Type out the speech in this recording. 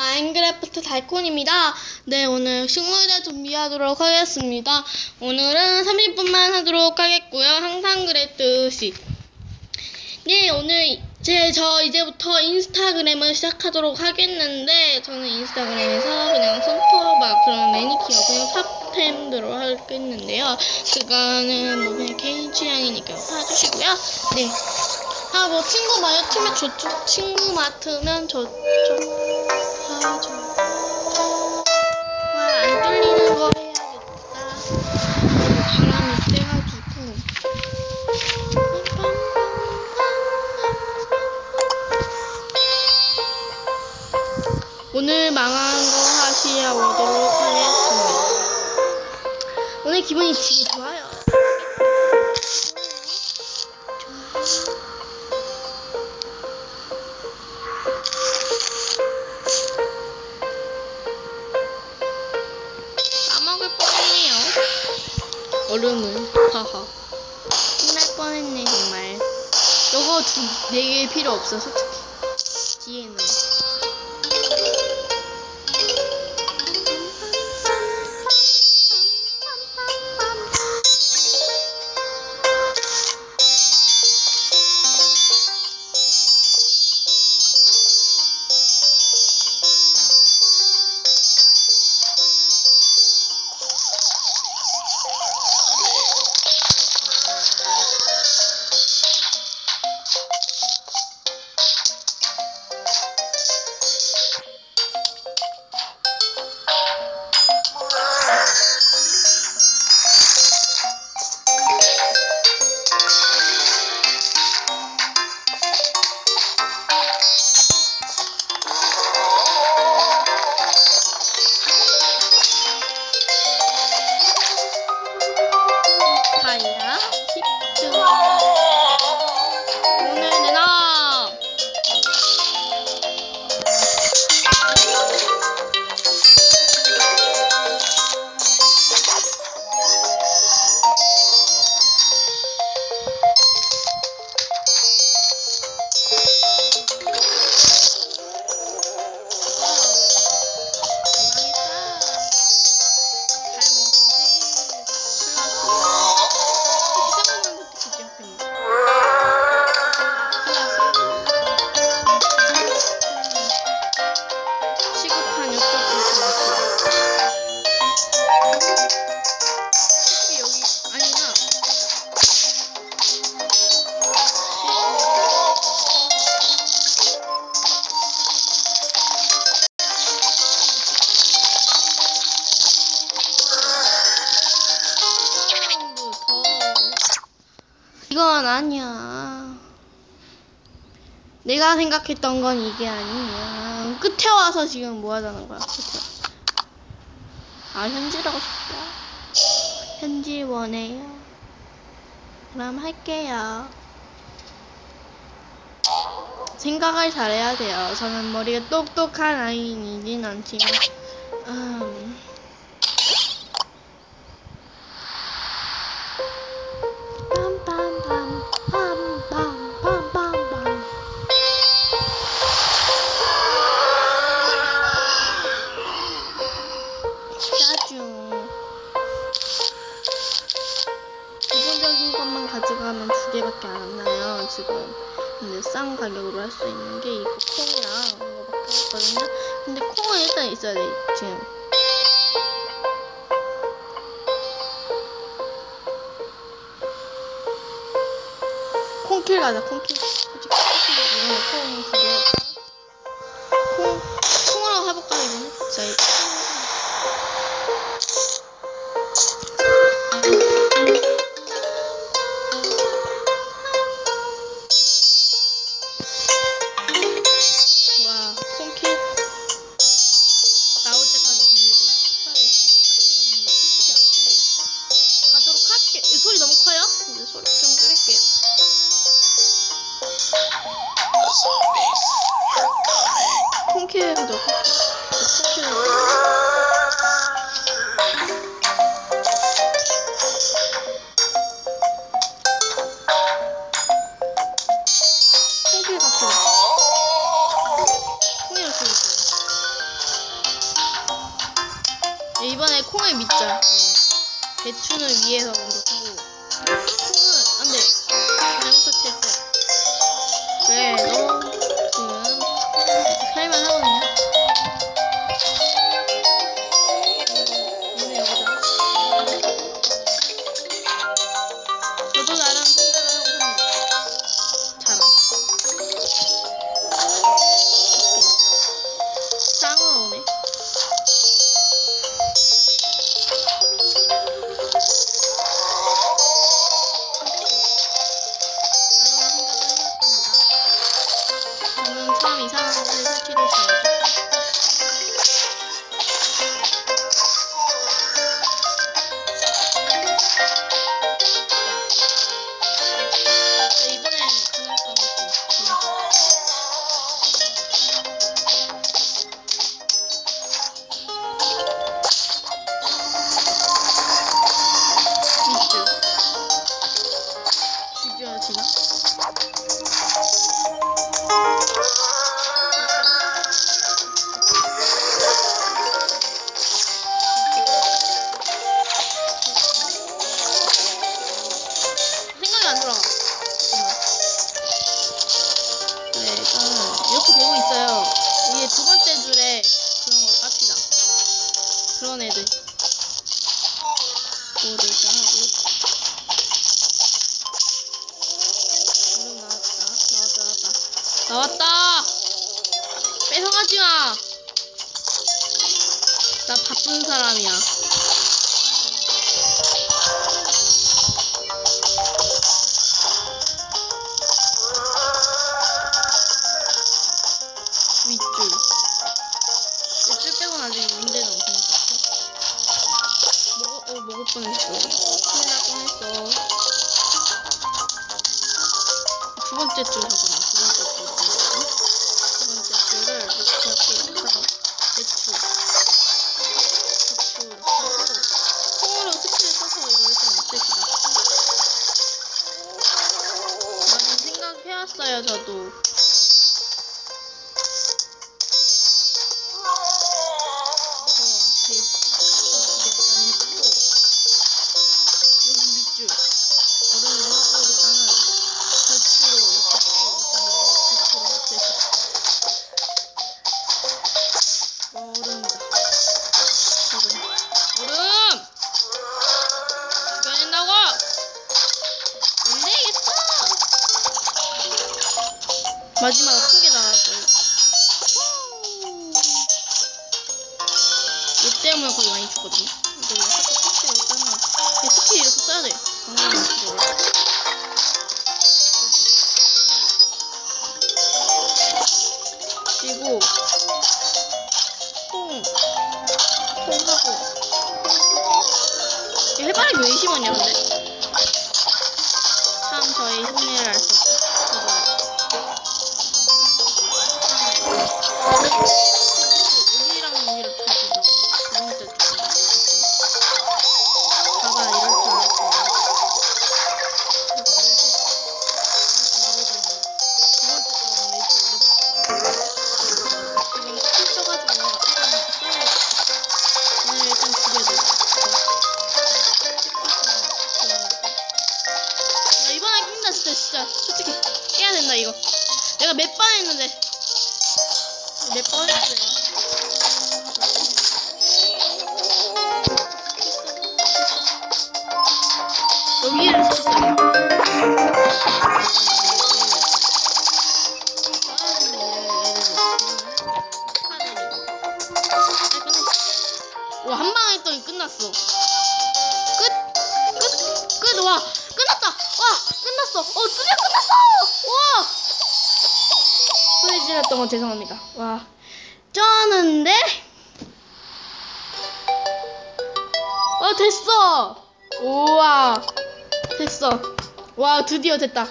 마인크래프트 달콘입니다. 네, 오늘 식물대 준비하도록 하겠습니다. 오늘은 30분만 하도록 하겠고요. 항상 그랬듯이. 네, 오늘 제, 저 이제부터 인스타그램을 시작하도록 하겠는데, 저는 인스타그램에서 그냥 손톱, 막 그런 매니큐어, 그냥 탑템들로 하겠는데요. 그거는 뭐 그냥 개인 취향이니까 봐주시고요. 네. 아, 뭐 친구 마트면 저쪽, 친구 맡으면 저쪽. 오늘 망한 거 하시야 오도록 하겠습니다. 오늘 기분이 되게 좋아요. 까먹을 얼음을. 하하. 끝날 뻔했네, 정말. 요거 두, 네 개 필요 없어, 솔직히. 뒤에는. 이건 아니야. 내가 생각했던 건 이게 아니야. 끝에 와서 지금 뭐 하자는 거야, 끝에. 아, 현지라고 싶다. 현지 원해요. 그럼 할게요. 생각을 잘해야 돼요. 저는 머리가 똑똑한 아이이진 않지만, 음. 가격으로 할 수 있는 게 이거 콩이랑 이거밖에 없거든요. 근데 콩은 일단 있어야 돼, 지금. 콩킬 가자, 콩킬. 솔직히 콩킬 이거는 콩두 개. 콩, 콩으로 해볼까, 이거는? 자, 이거. Yo no viejo. 나왔다. 뺏어가지 마! 나 바쁜 사람이야. 윗줄. 윗줄 빼고는 아직 문제는 없으니까. 먹어, 어, 먹을 뻔했어. 큰일 날 뻔했어. 두 번째 줄 하거 저도. 마지막에 크게 나갈 거예요 얘 때문에 거의 많이 죽거든요. 이거 살짝 스킬 일단은 얘 스킬 이렇게 써야 돼. 방금 스킬. 그리고 통, 통 하고 얘 해바라기 왜 심었냐 근데? 진짜. 솔직히. 깨야 된다, 이거. 내가 몇 번 했는데. 몇 번 했어요. 여기를 썼어요. 어! 어, 드디어 끝났어! 와! 소리 질렀던 건 죄송합니다. 와. 쩌는데? 어, 됐어! 우와. 됐어. 와, 드디어 됐다.